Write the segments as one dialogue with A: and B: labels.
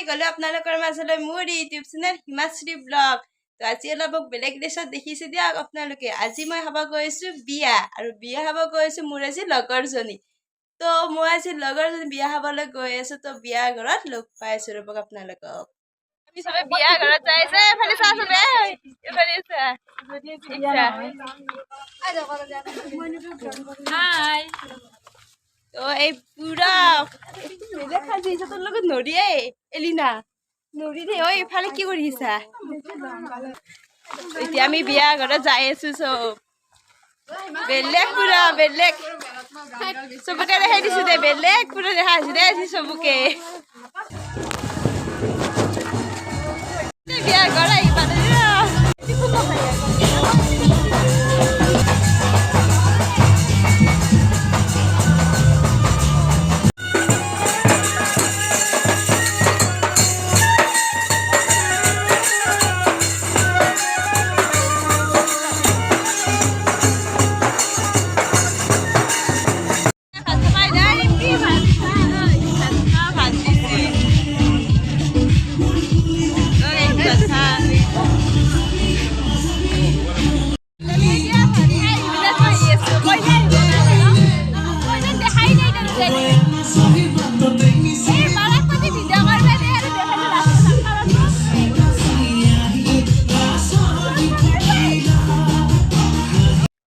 A: High গ'লে আপোনালোকৰ মাজলৈ মোৰ ইউটিউব চেনেল হিমাশ্ৰী ব্লগ। তো আজি অলপ মোক বেলেগ দেশত দেখিছে দিয়ক আপোনালোকে। আজি মই খাব গৈছো বিয়া আৰু বিয়া খাব গৈছো মোৰ আজি লগৰজনী। তো মই আজি লগৰজনী বিয়া খাবলৈ গৈ আছো তো বিয়া ঘৰত লগ পাই আছো ৰ'বক আপোনালোকক। আমি বিয়া ঘৰত যাই আছে এফালে চা চবে এফালে চা হাই তো এই বেলেগ সাজি আহিছে লগত এলিনা। নৰি দে কি কৰিছা এতিয়া আমি বিয়া ঘৰত যাই আছো চব। বেলেগ পুৰা, বেলেগ। চবকে দেখাই দিছো দে, বেলেগ পুৰা দেখা আছে দে আজি চবকে।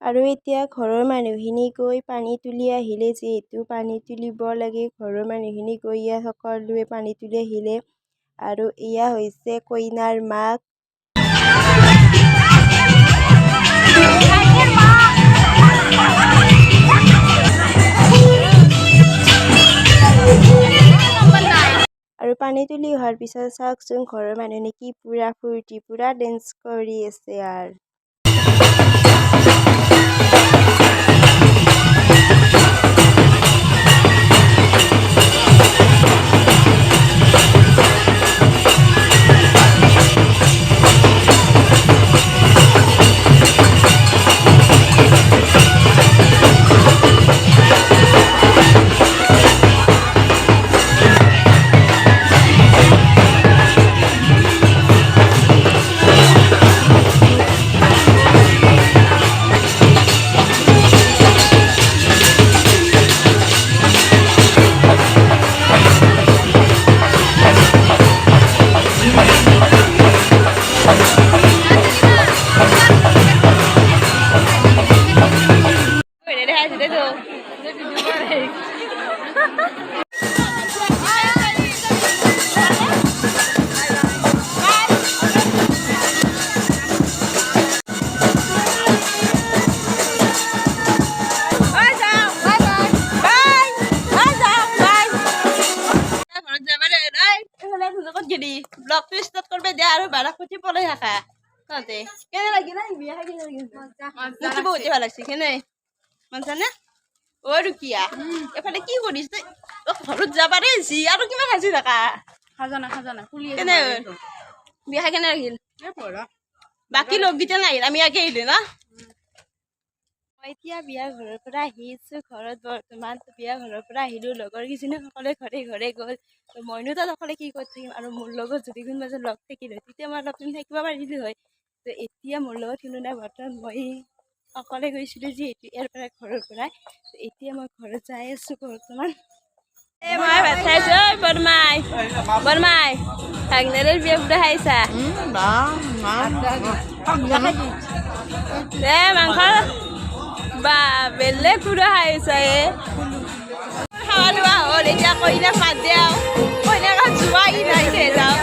B: আৰু এতিয়া ঘৰৰ মানুহখিনি গৈ পানী তুলি আহিলে যিহেতু পানী তুলিব লাগে ঘৰৰ মানুহখিনি গৈ ইয়াত সকলোৱে পানী তুলি আহিলে। আৰু এয়া হৈছে কইনাৰ মাক। আৰু পানী তুলি অহাৰ পিছত চাওকচোন ঘৰৰ মানুহখিনি কি পুৰা ফূৰ্তি, পুৰা ডেন্স কৰি আছে আৰু
A: ব্লগটো ষ্টাৰ্ট কৰিব দিয়া আৰু বাৰা খুটি পলাই থাকা। তহঁতে কেনে লাগিল না বিয়া কেনে লাগিল মোকতো বহুতে ভালো লাগছে কেনে? মানছানে অ ৰুকিয়া এফালে কি কৰিছ তই? অ, ঘৰত যাবা দেই যি আৰু কিমান সাজি থাকা।
C: খাজানা খাজানা খুলি
A: কেনে? বিয়া কেনে লাগিল? বাকী লগকেইটা নাহিল আমি আগে আহিলো না? এতিয়া বিয়া ঘৰৰ পৰা আহিছো ঘৰত বৰ্তমান বিয়া ঘৰৰ পৰা আহিলো লগৰ কেইজনী সকলোৱে ঘৰে ঘৰে গ'ল তো মইনো তাত অকলে কি কৰি থাকিম আৰু মোৰ লগত যদি কোনোবা এজন লগ থাকিল হয় তেতিয়া মই অলপ দিন থাকিব পাৰিলো হয়। তো এতিয়া মোৰ লগত কোনো নাই বৰ্তমান মই অকলে গৈছিলোঁ যিহেতু ইয়াৰ পৰা ঘৰৰ পৰা তো এতিয়া মই ঘৰত যাই আছো বৰ্তমান। মই ভাত খাইছো ঐ বৰমাই বৰমাই ভাগনেৰৰ বিয়া বুঢ়া খাইছা? এ মাংস বা বেলেগ খাইছা এ? খাৱা লোৱা হ'ল, এতিয়া কইনা মাত দিয়া কইনাক যোৱাই নাই যাওঁ।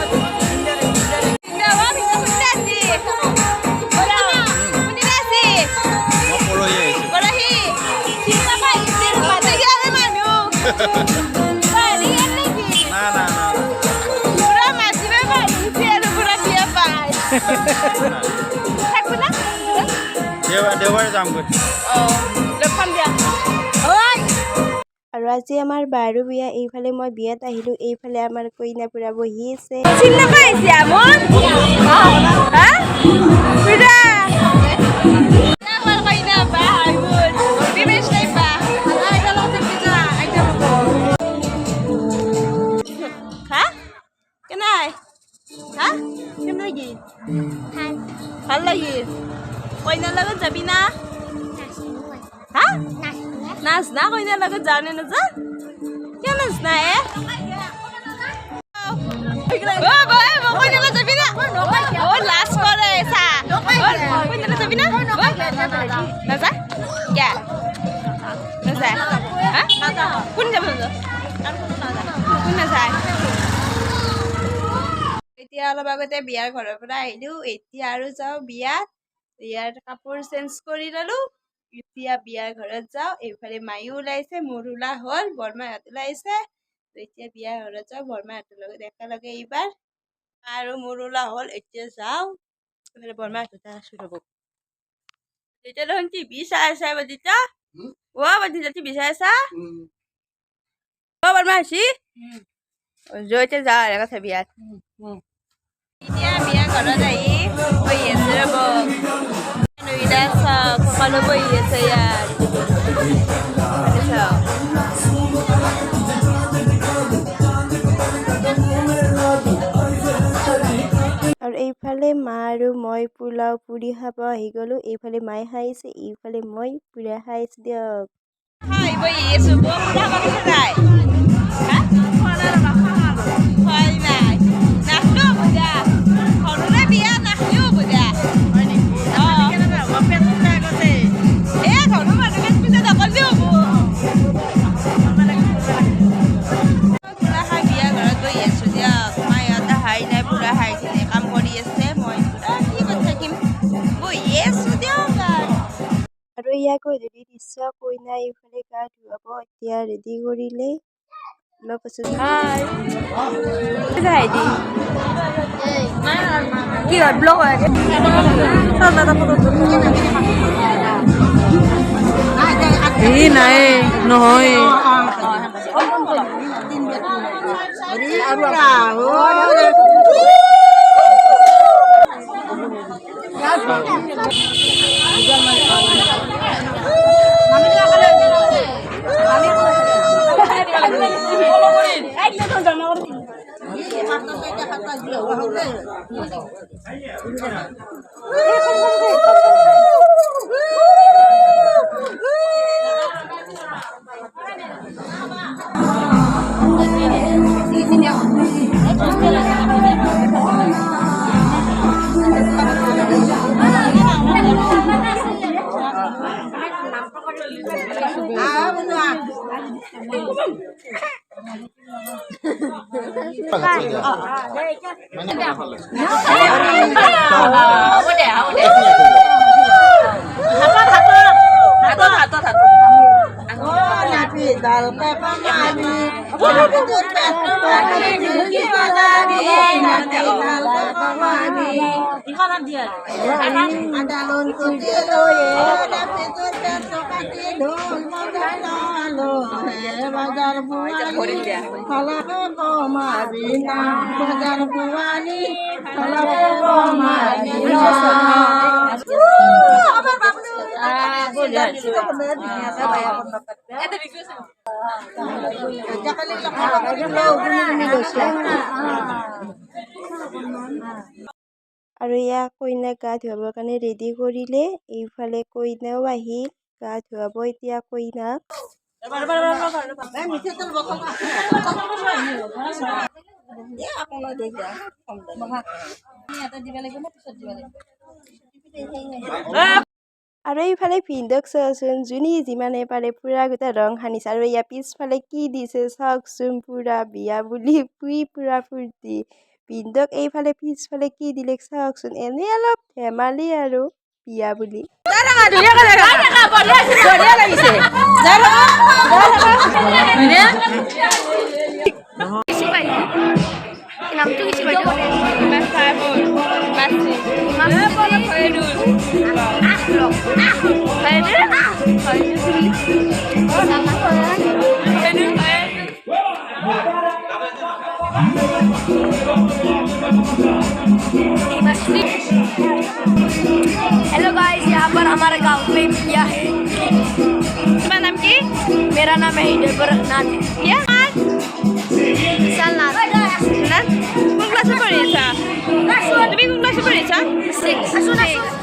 B: আৰু আজি আমাৰ বাৰো বিয়া এইফালে মই বিয়াত আহিলোঁ এইফালে আমাৰ কইনা পুৰা বহি আছে।
A: ভালো লাগিল কইনাৰ লগত যাবি না? হা নাচ না কইনাৰ লগত যাওঁ নে নাযা কিয় নাচ না, এ? কোন যাব? কোন নাযায় এতিয়া অলপ আগতে বিয়াৰ ঘৰৰ পৰা আহিলো। এতিয়া আৰু যাওঁ বিয়াত। বিয়াৰ কাপোৰ চেঞ্জ কৰি ললো। এতিয়া বিয়াৰ ঘৰত যাওঁ এইফালে মায়ো ওলাইছে মোৰ ওলা হ'ল বৰমাহঁত ওলাইছে। এতিয়া বিয়াৰ ঘৰত যাওঁ বৰমাহঁতৰ লগত একেলগে এইবাৰ। আৰু মোৰ ওলা হ'ল এতিয়া যাওঁ। এইফালে বৰমাহঁত আছো ৰ'ব। এতিয়া দেখোন টিভি চাই আছে বাদিতা অ বাদিতা টিভি চাই আছা? অ বৰমা আহিছি জয়তে যা আৰু কথা বিয়াত। এতিয়া বিয়া ঘৰত আহি বহি আছে ৰ'ব। মানুহকেইটা চাওক মানে
B: আৰু এইফালে মা আৰু মই পোলাও পুৰি খাব আহি গ'লোঁ। এইফালে মায়ে খাইছে এইফালে মই পুৰা খাইছোঁ দিয়ক?
A: Hai, ইয়াক গধূলি দৃশ্য কইনা এইফালে গা ধুৱাব এতিয়া ৰেডি কৰিলে অলপ পাছত blok aja. নাই নহয় আৰু Woo! ঠাকুৰ ঠাকুৰ ঠাকুৰ ঠাকুৰ পিতল কমানি আদালন তুলে রয়ে পিতল কাটি ঢোল মজালো হ্যাঁ, বাজার বুয়ানি, ফলাব কমাবি না বাজার বুয়ানি, ফলাব কমাবি
B: না ইয়াক কইনাক গা ধুৱাবৰ কাৰণে ৰেডি কৰিলে এইফালে কইনাও আহিল গা ধুৱাব এতিয়া কইনাক আৰু এইফালে ভিনদক চোৱাচোন যোনী যিমানে পাৰে পুৰা গোটেই ৰং সানিছে আৰু ইয়াৰ পিছফালে কি দিছে চাওকচোন পুৰা বিয়া বুলি পুই পুৰা ফূৰ্তি ভিনদক এইফালে পিছফালে কি দিলে চাওকচোন এনেই অলপ ধেমালি আৰু বিয়া বুলি
A: blok ah saya dulu ah saya dulu sama saya
D: hello guys यहाँ पर हमारा गांव में भैया है
A: तुम्हारा नाम की
D: मेरा नाम है नाथ
A: क्या साल
D: नाथ
E: कौन क्लास में था कौन क्लास में था
A: सिक्स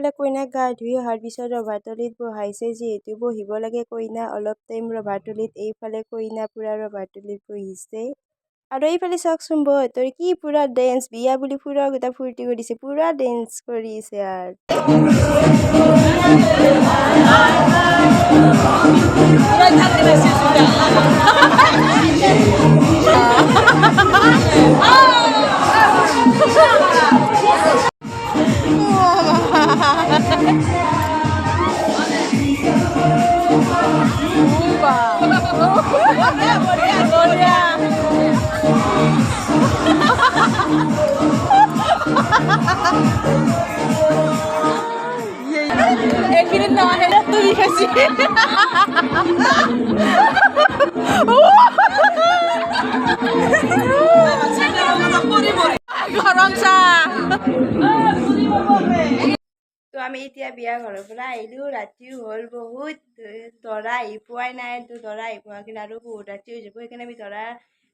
A: এইফালে কইনাক গা ধুই অহাৰ পিছত ৰভাতলিত বহাইছে যিহেতু বহিব লাগে কইনা অলপ টাইম ৰভাতলিত এইফালে কইনা পূৰা ৰভাতলিত বহিছে। আৰু এইফালে চাওকচোন বৌহঁতৰ কি পূৰা ডেন্স বিয়া বুলি পূৰা গোটা ফূৰ্তি কৰিছে পূৰা ডেন্স কৰিছে আৰু।
D: এইখিনিত নহয় তুমি খাইছি গৰম চাহ
A: তো আমি এতিয়া বিয়া ঘৰৰ পৰা আহিলোঁ ৰাতিও হ'ল বহুত দৰা আহি পোৱাই নাই তো দৰা আহি পোৱাকিনে আৰু বহুত ৰাতি হৈ যাব সেইকাৰণে আমি দৰা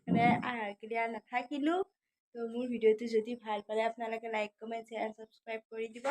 A: মানে আহাৰক্ৰিয়া নাথাকিলোঁ। তো মোৰ ভিডিঅ'টো যদি ভাল পালে আপোনালোকে লাইক কমেণ্ট শ্বেয়াৰ ছাবস্ক্ৰাইব কৰি দিব।